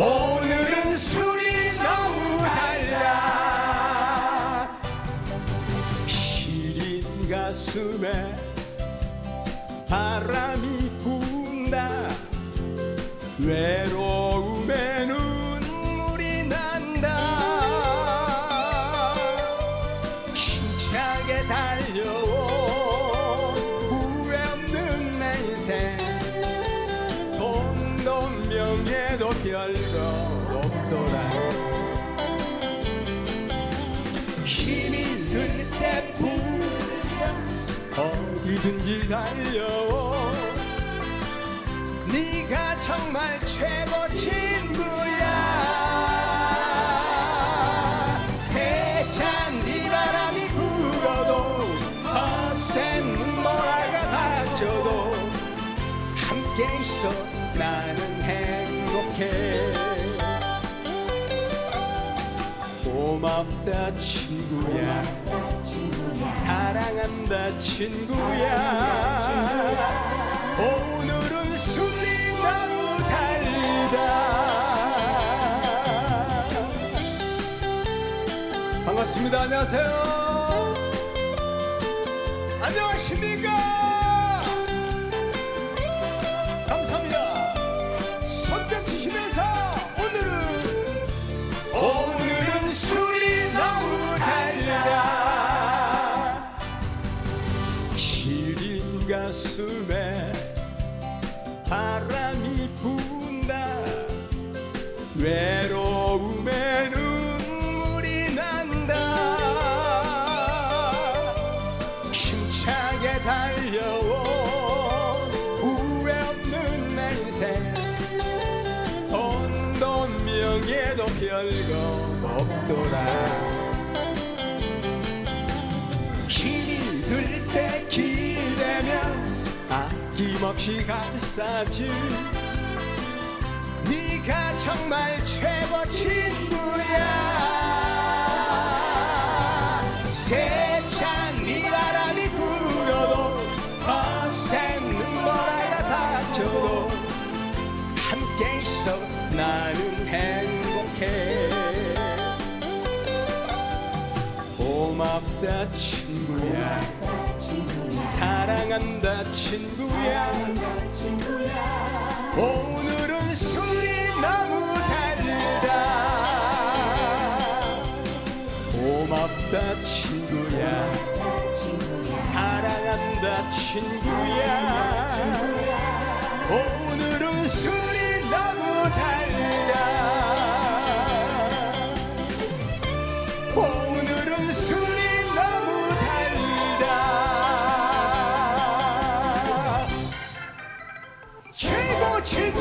오늘은 술이 너무 달라. 시린 가슴에 바람이 분다. 외로움에 눈물이 난다. 힘차게 달려온 후회 없는 내 인생 별거 없더라. 힘이 들 때뿐 어디든지 달려오 네가 정말 최고 친구야. 세찬 비바람이 불어도 거센 눈보라가 닥쳐도 함께 있어. 나는 행복 해 고맙다 친구야. 사랑한다 친구야. 오늘은 술이 너무 달다. 반갑습니다. 안녕하세요. 안녕하십니까 가슴에 바람이 분다. 외로움에 눈물이 난다. 힘차게 달려온 후회 없는 내 인생. 돈도 명예도 별거 없더라 없이 감싸지. 네가 정말 최고 친구야. 세찬 비바람이 불어도 거센 눈보라가 닥쳐도 함께 있어 나는 행복해 고맙다 친구야. 사랑한다 친구야. 오늘은 술이 너무 달다. 고맙다 친구야. 사랑한다 친구야 친구